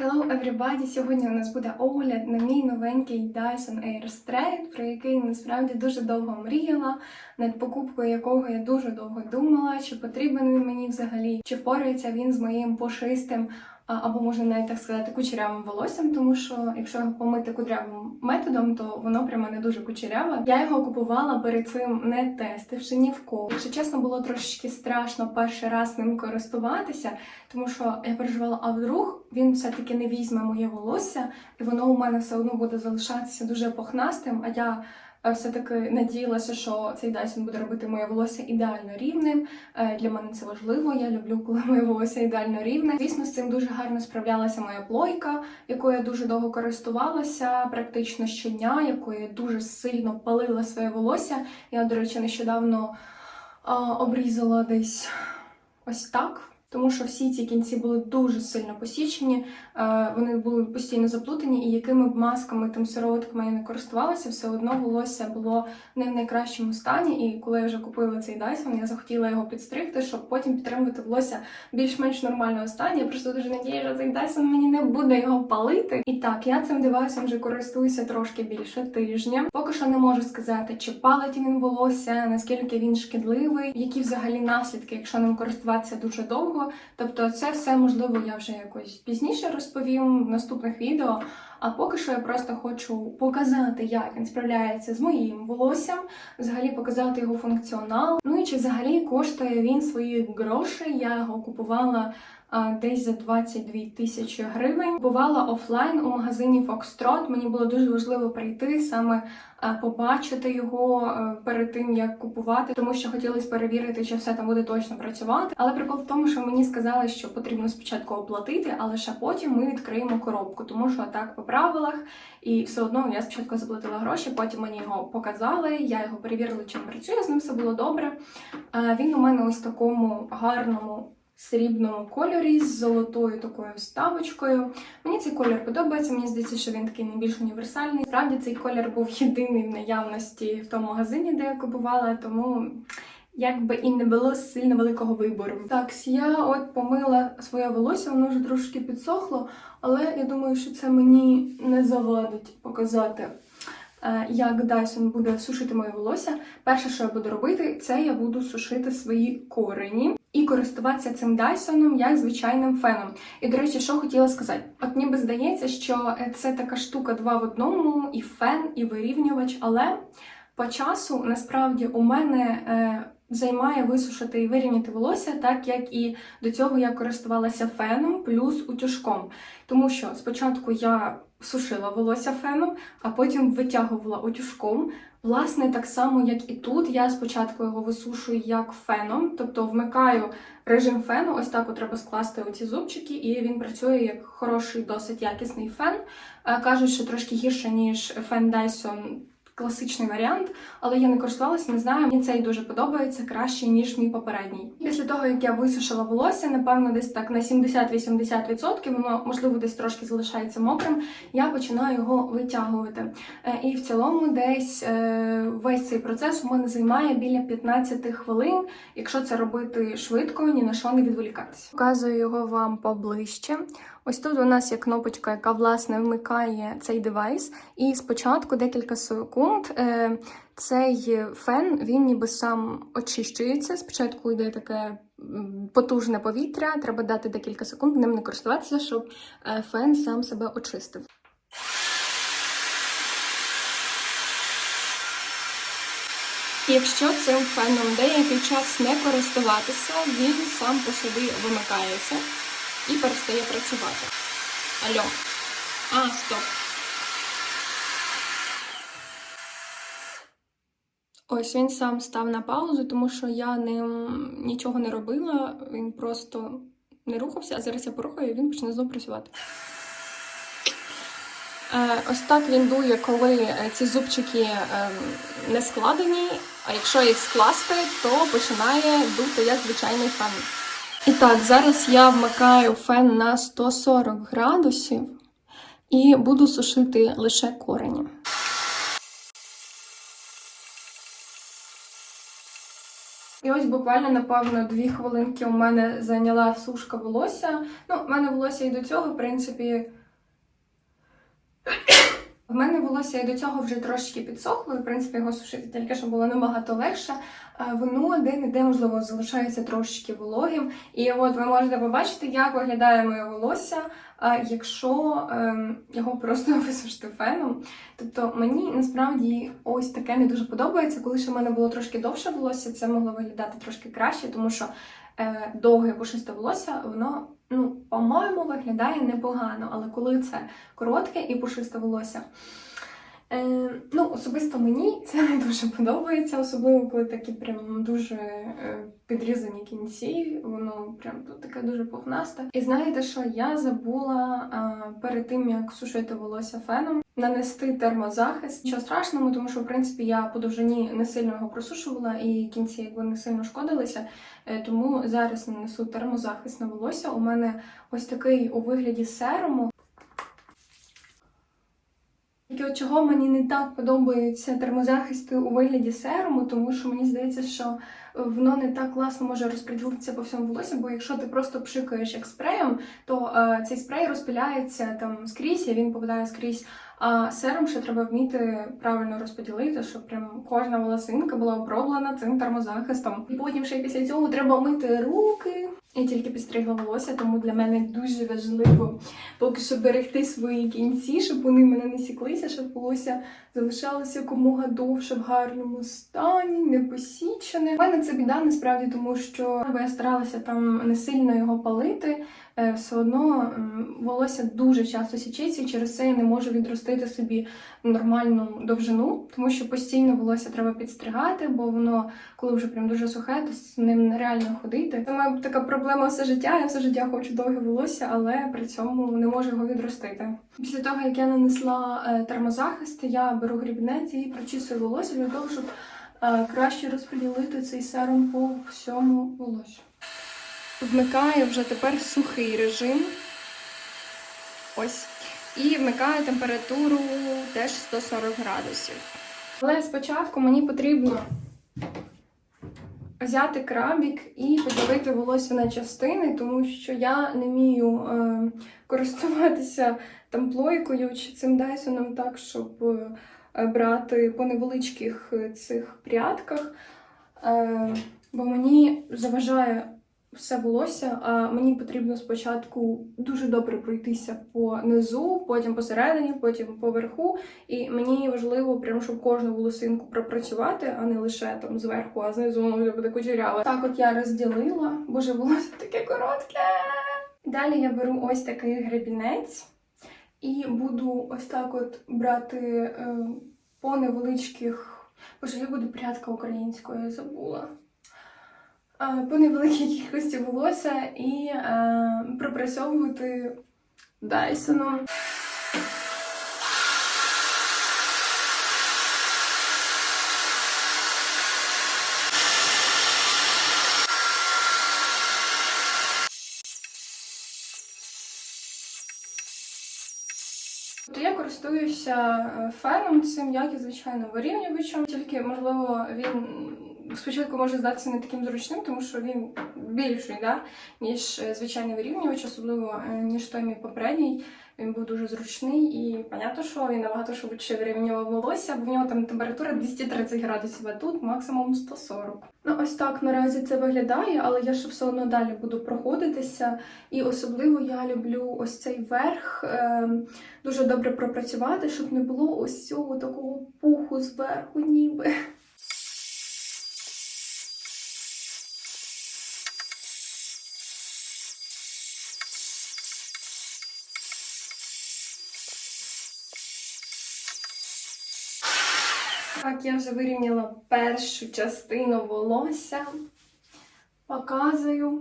Hello everybody! Сьогодні у нас буде огляд на мій новенький Dyson Airstrait, про який насправді дуже довго мріяла, над покупкою якого я дуже довго думала, чи потрібен він мені взагалі, чи впорається він з моїм пушистим, або можна навіть так сказати, кучерявим волоссям, тому що якщо його помити кудрявим методом, то воно прямо не дуже кучеряве. Я його купувала перед цим не тестивши ні в кого. Якщо чесно, було трошечки страшно перший раз ним користуватися, тому що я переживала, а вдруг він все-таки не візьме моє волосся, і воно у мене все одно буде залишатися дуже похнастим. А я все-таки надіялася, що цей Dyson буде робити моє волосся ідеально рівним. Е, Для мене це важливо. Я люблю, коли моє волосся ідеально рівне. Звісно, з цим дуже гарно справлялася моя плойка, якою я дуже довго користувалася, практично щодня, якою дуже сильно палила своє волосся. Я, до речі, нещодавно обрізала десь ось так. Тому що всі ці кінці були дуже сильно посічені, е, вони були постійно заплутані, і якими б масками тим сироватками я не користувалася, все одно волосся було не в найкращому стані. І коли я вже купила цей Dyson, я захотіла його підстригти, щоб потім підтримувати волосся більш-менш нормального стані. Я просто дуже надію, що цей Dyson мені не буде його палити. І так, я цим девайсом вже користуюся трошки більше тижня. Поки що не можу сказати, чи палить він волосся, наскільки він шкідливий, які взагалі наслідки, якщо ним користуватися дуже довго. Тобто, це все можливо я вже якось пізніше розповім в наступних відео. А поки що я просто хочу показати, як він справляється з моїм волоссям, взагалі показати його функціонал. Ну і чи взагалі коштує він свої гроші. Я його купувала десь за 22 тисячі гривень. Купувала офлайн у магазині Foxtrot. Мені було дуже важливо прийти саме побачити його перед тим, як купувати, тому що хотілося перевірити, чи все там буде точно працювати. Але прикол в тому, що мені сказали, що потрібно спочатку оплатити, а лише потім ми відкриємо коробку, тому що так по правилах. І все одно я спочатку заплатила гроші, потім мені його показали. Я його перевірила, чим працює. З ним все було добре. Він у мене ось такому гарному. Срібному кольорі з золотою такою вставочкою. Мені цей колір подобається. Мені здається, що він такий найбільш універсальний. Справді цей колір був єдиний в наявності в тому магазині, де я купувала, тому якби і не було сильно великого вибору. Так, я от помила своє волосся, воно вже трошки підсохло, але я думаю, що це мені не завадить показати. Е, Як Dyson буде сушити моє волосся. Перше, що я буду робити, це я буду сушити свої корені і користуватися цим Дайсоном як звичайним феном. І, до речі, що хотіла сказати: от ніби здається, що е, це така штука два в одному, і фен, і вирівнювач, але по часу насправді у мене. Займає висушити і вирівняти волосся, так як і до цього я користувалася феном плюс утюжком. Тому що спочатку я сушила волосся феном, а потім витягувала утюжком. Власне, так само, як і тут, я спочатку його висушую як феном, тобто вмикаю режим фену, ось так от треба скласти оці зубчики, і він працює як хороший, досить якісний фен. Е, Кажуть, що трошки гірше, ніж фен Dyson класичний варіант, але я не користувалася, не знаю. Мені цей дуже подобається краще, ніж мій попередній. Після того, як я висушила волосся, напевно, десь так на 70-80%, воно можливо десь трошки залишається мокрим. Я починаю його витягувати. Е, І в цілому, десь е, весь цей процес у мене займає біля 15 хвилин, якщо це робити швидко, ні на що не відволікатися. Показую його вам поближче. Ось тут у нас є кнопочка, яка власне вмикає цей девайс. І спочатку декілька секунд е, цей фен він ніби сам очищується. Спочатку йде таке потужне повітря, треба дати декілька секунд, ним не користуватися, щоб е, фен сам себе очистив. Якщо цим феном деякий час не користуватися, він сам по собі вимикається і перестає працювати. Алло. А, стоп. Ось він сам став на паузу, тому що я ним нічого не робила, він просто не рухався, а зараз я порухаю і він почне знову працювати. Е, Ось так він дує, коли е, ці зубчики е, не складені, а якщо їх скласти, то починає дути як звичайний фен. І так, зараз я вмикаю фен на 140 градусів і буду сушити лише корені. І ось буквально, напевно, дві хвилинки у мене зайняла сушка волосся. Ну, в мене волосся і до цього, в принципі. В мене волосся і до цього вже трошки підсохло, в принципі його сушити тільки що було набагато легше. Воно де-не-де, можливо, залишається трошки вологим. І от ви можете побачити, як виглядає моє волосся, якщо ем, його просто висушити феном. Тобто мені насправді ось таке не дуже подобається. Коли ще в мене було трошки довше волосся, це могло виглядати трошки краще, тому що довге пушисте волосся, воно, ну, по-моєму, виглядає непогано. Але коли це коротке і пушисте волосся. Е, ну, особисто мені це не дуже подобається, особливо коли такі прям дуже е, підрізані кінці, воно прям тут таке дуже пухнасте. І знаєте що, я забула е, перед тим, як сушити волосся феном, нанести термозахист. Що страшному, тому що в принципі я по довжині не сильно його просушувала, і кінці якби не сильно шкодилися. Е, тому зараз нанесу термозахист на волосся. У мене ось такий у вигляді серуму. Тільки от чого мені не так подобаються термозахисти у вигляді серуму, тому що мені здається, що воно не так класно може розподілитися по всьому волосі, бо якщо ти просто пшикаєш як спреєм, то е, цей спрей розпиляється там скрізь, і він попадає скрізь. А серум ще треба вміти правильно розподілити, щоб прям кожна волосинка була оброблена цим термозахистом. І потім ще після цього треба мити руки. Я тільки підстригла волосся, тому для мене дуже важливо поки що берегти свої кінці, щоб вони мене не сіклися, щоб волосся залишалося комога довше в гарному стані, не посічене. У мене це біда насправді, тому що я старалася там не сильно його палити. Е, Все одно волосся дуже часто січиться, і через це я не можу відростити собі нормальну довжину, тому що постійно волосся треба підстригати, бо воно, коли вже прям дуже сухе, то з ним нереально ходити. Це моя така проблема все життя. Я все життя хочу довге волосся, але при цьому не можу його відростити. Після того, як я нанесла е, термозахист, я беру грібнець і прочісую волосся для того, щоб е, краще розподілити цей серум по всьому волосю. Вмикаю вже тепер сухий режим. Ось. І вмикаю температуру теж 140 градусів. Але спочатку мені потрібно взяти крабік і поділити волосся на частини, тому що я не вмію е, користуватися там плойкою чи цим дайсоном так, щоб е, брати по невеличких е, цих прядках. Е, бо мені заважає все волосся, а мені потрібно спочатку дуже добре пройтися по низу, потім посередині, потім поверху. І мені важливо, прямо, щоб кожну волосинку пропрацювати, а не лише там зверху, а знизу воно вже буде кучеряве. Так от я розділила, боже, волосся таке коротке. Далі я беру ось такий гребінець і буду ось так от брати е, по невеличких. Боже, я буду прядка українською, я забула. Е, По невеликій кількості волосся і е, пропрацьовувати Дайсоном. Я користуюся е, феном цим, як і звичайно вирівнювачем. Тільки можливо він спочатку може здатися не таким зручним, тому що він більший, да, ніж е, звичайний вирівнювач, особливо е, ніж той мій попередній. Він був дуже зручний і понятно, що він набагато швидше вирівнював волосся, бо в нього там температура 230 градусів, а тут максимум 140. Ну ось так наразі це виглядає, але я ще все одно далі буду проходитися. І особливо я люблю ось цей верх е, дуже добре пропрацювати, щоб не було ось цього такого пуху зверху, ніби. Так, я вже вирівняла першу частину волосся. Показую.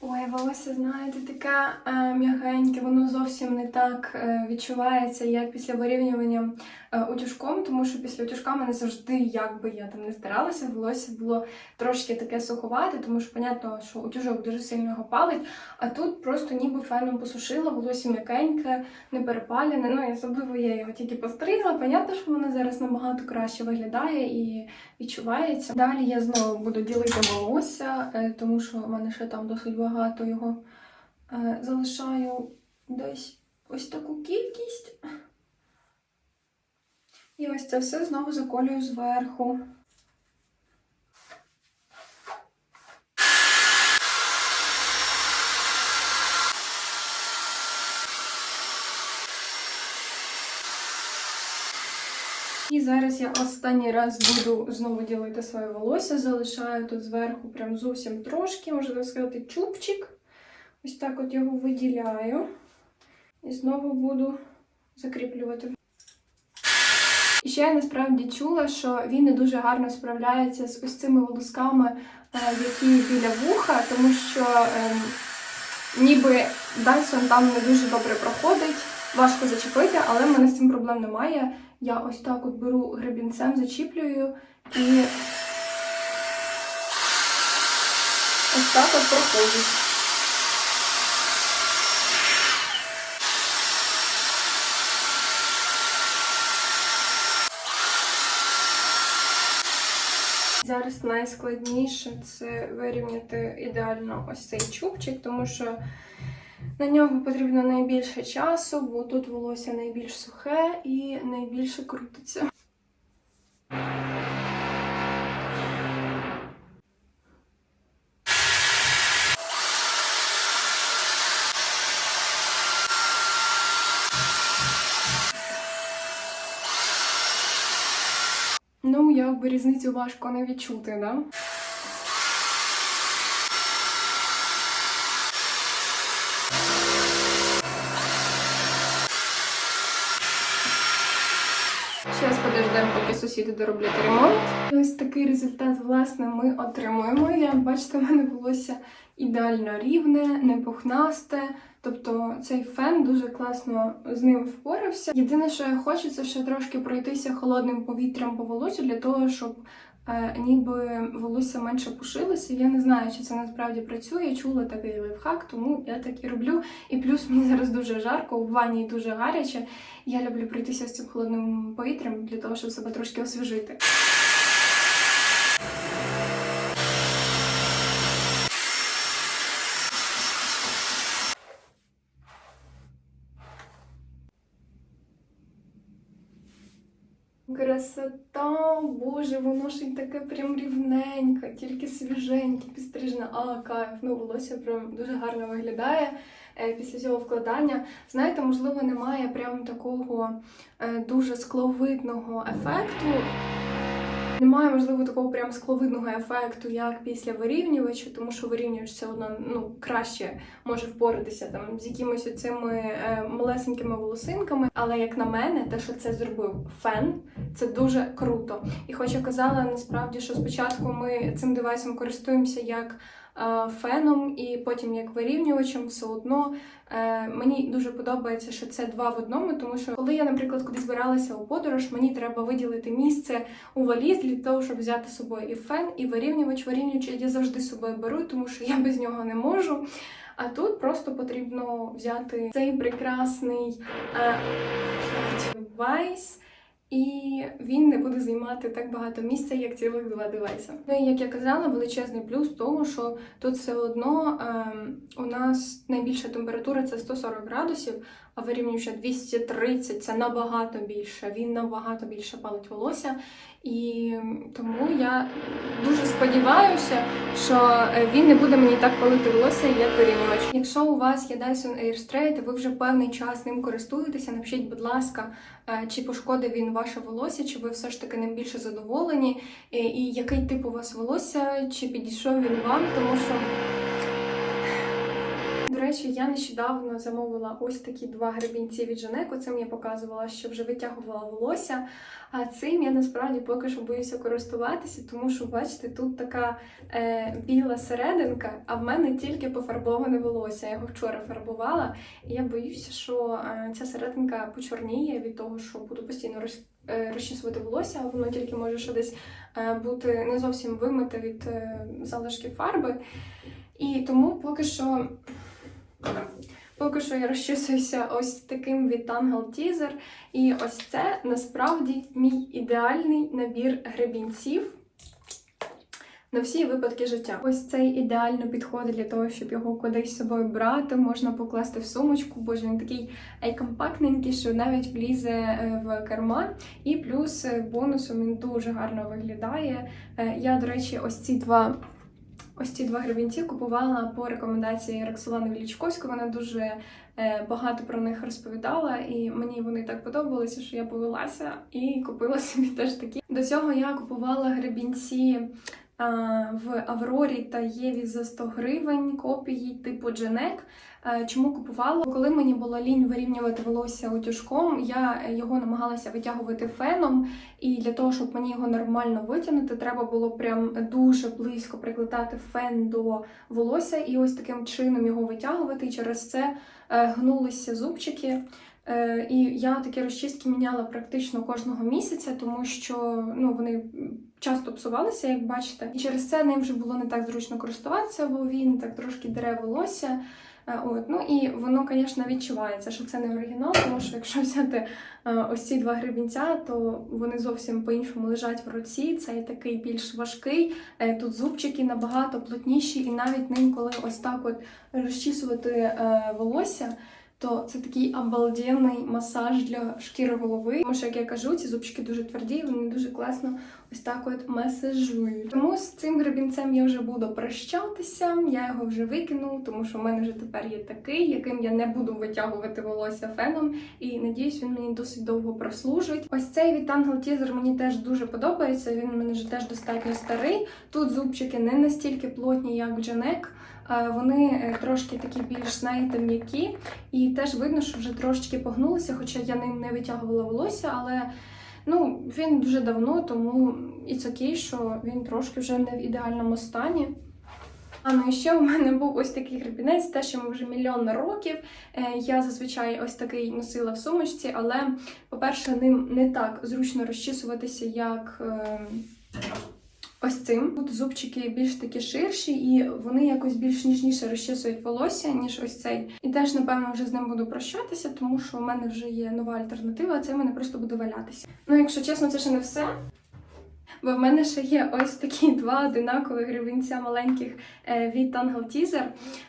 Ой, волосся, знаєте, таке е, м'ягеньке, воно зовсім не так е, відчувається, як після вирівнювання утюжком, тому що після утюжка мене завжди, як би я там не старалася, волосся було трошки таке суховате, тому що, понятно, що утюжок дуже сильно його палить, а тут просто ніби феном посушила, волосся м'якеньке, не перепалене. Ну і особливо я його тільки постригла. Понятно, що воно зараз набагато краще виглядає і відчувається. Далі я знову буду ділити волосся, е, тому що в мене ще там досить багато його е, залишаю десь ось таку кількість. І ось це все знову заколюю зверху. І зараз я останній раз буду знову ділити своє волосся. Залишаю тут зверху прям зовсім трошки, можна сказати, чубчик. Ось так от його виділяю. І знову буду закріплювати. Ще я насправді чула, що він не дуже гарно справляється з ось цими волосками, е, які біля вуха, тому що ем, ніби Dyson там не дуже добре проходить, важко зачепити, але в мене з цим проблем немає. Я ось так от беру гребінцем, зачіплюю і ось так от проходить. Зараз найскладніше це вирівняти ідеально ось цей чубчик, тому що на нього потрібно найбільше часу, бо тут волосся найбільш сухе і найбільше крутиться. Ну, якби різницю важко не відчути, да? Зараз подождемо, поки сусіди дороблять ремонт. І ось такий результат, власне, ми отримуємо. Як бачите, в мене волосся ідеально рівне, не пухнасте. Тобто цей фен дуже класно з ним впорався. Єдине, що я хочу, це ще трошки пройтися холодним повітрям по волосю для того, щоб ніби волосся менше пушилося. Я не знаю, чи це насправді працює. Чула такий лайфхак, тому я так і роблю. І плюс мені зараз дуже жарко, в ванні дуже гаряче. Я люблю пройтися з цим холодним повітрям для того, щоб себе трошки освіжити. Красота, боже, воно ж і таке прям рівненьке, тільки свіженьке, підстрижене. А, кайф, ну волосся прям дуже гарно виглядає е, після цього вкладання. Знаєте, можливо, немає прям такого е, дуже скловидного ефекту. Немає, можливо, такого прям скловидного ефекту, як після вирівнювача, тому що вирівнювач все одно ну, краще може впоратися там з якимись цими е, малесенькими волосинками. Але як на мене, те, що це зробив фен, це дуже круто. І хоч я казала насправді, що спочатку ми цим девайсом користуємося як феном, і потім як вирівнювачем, все одно е, мені дуже подобається, що це два в одному, тому що коли я, наприклад, кудись збиралася у подорож, мені треба виділити місце у валіз для того, щоб взяти з собою і фен, і вирівнювач. Вирівнювач я завжди з собою беру, тому що я без нього не можу. А тут просто потрібно взяти цей прекрасний е, девайс, і він не буде займати так багато місця, як цілих два девайса. Ну і як я казала, величезний плюс тому, що тут все одно ем, у нас найбільша температура це 140 градусів, вирівнююча 230 це набагато більше. Він набагато більше палить волосся. І тому я дуже сподіваюся, що е, він не буде мені так палити волосся, як вирівнювач. Якщо у вас є Dyson Airstraight, і ви вже певний час ним користуєтеся, напишіть, будь ласка, е, чи пошкодив він ваше волосся, чи ви все ж таки ним більше задоволені, і, і який тип у вас волосся, чи підійшов він вам, тому що. До речі, я нещодавно замовила ось такі два гребінці від Жанеко. Цим я показувала, що вже витягувала волосся. А цим я насправді поки що боюся користуватися, тому що, бачите, тут така е, біла серединка, а в мене тільки пофарбоване волосся. Я його вчора фарбувала, і я боюся, що е, ця серединка почорніє від того, що буду постійно роз, е, розчісувати волосся, воно тільки може ще десь е, бути не зовсім вимите від е, залишків фарби. І тому поки що. Поки що я розчісуюся ось таким від Tangle Teaser. І ось це насправді мій ідеальний набір гребінців на всі випадки життя. Ось цей ідеально підходить для того, щоб його кудись з собою брати. Можна покласти в сумочку, бо він такий компактненький, що навіть влізе е, в карман. І плюс е, бонусом він дуже гарно виглядає. Е, Я, до речі, ось ці два. Ось ці два гребінці купувала по рекомендації Роксолани Вілічковської. Вона дуже е, багато про них розповідала, і мені вони так подобалися, що я повелася і купила собі теж такі. До цього я купувала гребінці в Аврорі та Єві за 100 гривень копії типу Дженек. Чому купувала? Коли мені було лінь вирівнювати волосся утюжком, я його намагалася витягувати феном, і для того, щоб мені його нормально витягнути, треба було прям дуже близько прикликати фен до волосся і ось таким чином його витягувати. І через це е, гнулися зубчики. Е, І я такі розчистки міняла практично кожного місяця, тому що ну, вони часто псувалися, як бачите. І через це ним вже було не так зручно користуватися, бо він так трошки дере волосся. Е, От. Ну і воно, звісно, відчувається, що це не оригінал, тому що якщо взяти е, ось ці два гребінця, то вони зовсім по-іншому лежать в руці. Цей такий більш важкий. Тут зубчики набагато плотніші, і навіть ним, коли ось так от розчісувати волосся. То це такий обалденний масаж для шкіри голови. Тому що, як я кажу, ці зубчики дуже тверді, вони дуже класно ось так от масажують. Тому з цим гребінцем я вже буду прощатися. Я його вже викину, тому що в мене вже тепер є такий, яким я не буду витягувати волосся феном. І надіюсь, він мені досить довго прослужить. Ось цей від Tangle Teaser мені теж дуже подобається. Він у мене вже теж достатньо старий. Тут зубчики не настільки плотні, як Джанек. Е, Вони е, трошки такі більш, знаєте, м'які, і теж видно, що вже трошечки погнулися, хоча я ним не витягувала волосся, але ну, він дуже давно, тому і це окей, що він трошки вже не в ідеальному стані. А ну і ще у мене був ось такий гребінець, те, що йому вже мільйон років. Е, Я зазвичай ось такий носила в сумочці, але, по-перше, ним не так зручно розчісуватися, як. Ось цим тут зубчики більш такі ширші, і вони якось більш ніжніше розчісують волосся, ніж ось цей. І теж, напевно, вже з ним буду прощатися, тому що у мене вже є нова альтернатива, а це в мене просто буде валятися. Ну, якщо чесно, це ще не все. Бо в мене ще є ось такі два одинакові гривенця маленьких е, від Tangle Teaser.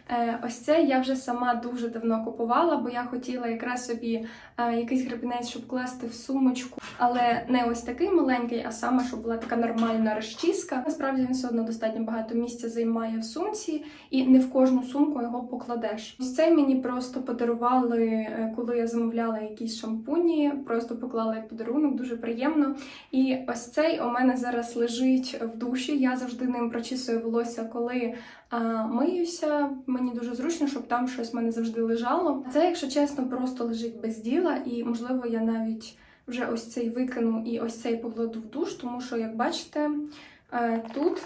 Е, Ось це я вже сама дуже давно купувала, бо я хотіла якраз собі е, якийсь гребінець, щоб класти в сумочку. Але не ось такий маленький, а саме, щоб була така нормальна розчіска. Насправді він все одно достатньо багато місця займає в сумці, і не в кожну сумку його покладеш. Ось цей мені просто подарували, коли я замовляла якісь шампуні, просто поклала як подарунок, дуже приємно. І ось цей у мене зараз лежить в душі. Я завжди ним прочісую волосся, коли а, миюся. Мені дуже зручно, щоб там щось в мене завжди лежало. Це, якщо чесно, просто лежить без діла, і можливо я навіть вже ось цей викину і ось цей покладу в душ, тому що, як бачите, е, тут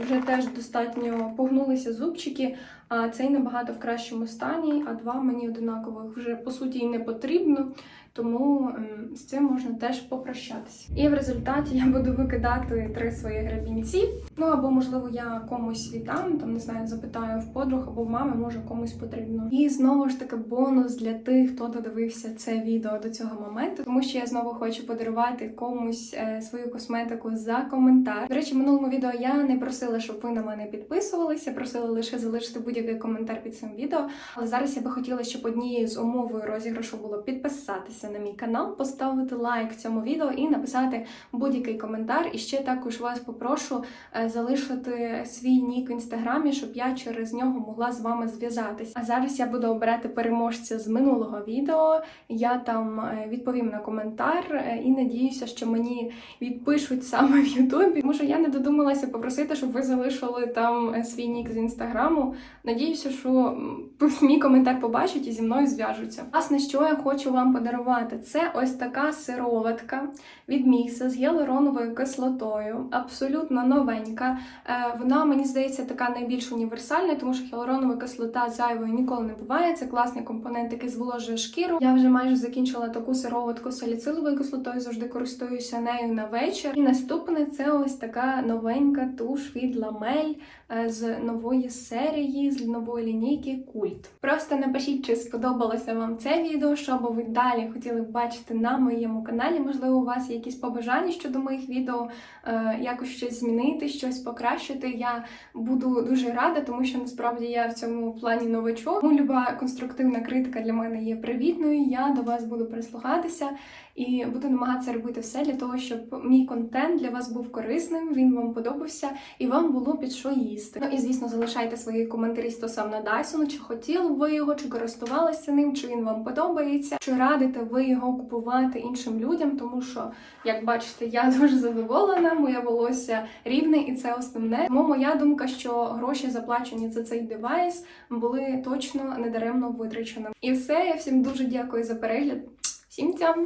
вже теж достатньо погнулися зубчики, а цей набагато в кращому стані, а два мені одинакових вже по суті і не потрібно. Тому ем, з цим можна теж попрощатися. І в результаті я буду викидати три свої гребінці. Ну або, можливо, я комусь віддам, там не знаю, запитаю в подруг або в мами, може комусь потрібно. І знову ж таки бонус для тих, хто додивився це відео до цього моменту, тому що я знову хочу подарувати комусь е, свою косметику за коментар. До речі, в минулому відео я не просила, щоб ви на мене підписувалися, просила лише залишити будь-який коментар під цим відео. Але зараз я би хотіла, щоб однією з умовою розіграшу було підписатися на мій канал, поставити лайк цьому відео і написати будь-який коментар. І ще також вас попрошу е, залишити свій нік в інстаграмі, щоб я через нього могла з вами зв'язатись. А зараз я буду обирати переможця з минулого відео. Я там е, відповім на коментар е, і надіюся, що мені відпишуть саме в Ютубі. Тому що я не додумалася попросити, щоб ви залишили там свій нік з інстаграму. Надіюся, що мій коментар побачать і зі мною зв'яжуться. Власне, що я хочу вам подарувати, це ось така сироватка від мікса з гіалуроновою кислотою, абсолютно новенька. Е, Вона, мені здається, така найбільш універсальна, тому що гіалуронова кислота зайвою ніколи не буває. Це класний компонент, який зволожує шкіру. Я вже майже закінчила таку сироватку з саліциловою кислотою, завжди користуюся нею на вечір. І наступне це ось така новенька туш від ламель з нової серії, з нової лінійки Культ. Просто напишіть, чи сподобалося вам це відео, що би ви далі хотіли б бачити на моєму каналі. Можливо, у вас є якісь побажання щодо моїх відео, е, якось щось змінити, щось покращити. Я буду дуже рада, тому що насправді я в цьому плані новачок. Тому люба конструктивна критика для мене є привітною. Я до вас буду прислухатися і буду намагатися робити все для того, щоб мій контент для вас був корисним, він вам подобався і вам було під що їсти. Ну і звісно, залишайте свої коментарі стосовно Dyson, чи хотіли б ви його, чи користувалися ним, чи він вам подобається, чи радите ви його купувати іншим людям, тому що, як бачите, я дуже задоволена, моє волосся рівне, і це основне. Тому моя думка, що гроші заплачені за цей девайс були точно недаремно витраченими. І все, я всім дуже дякую за перегляд. Всім цям!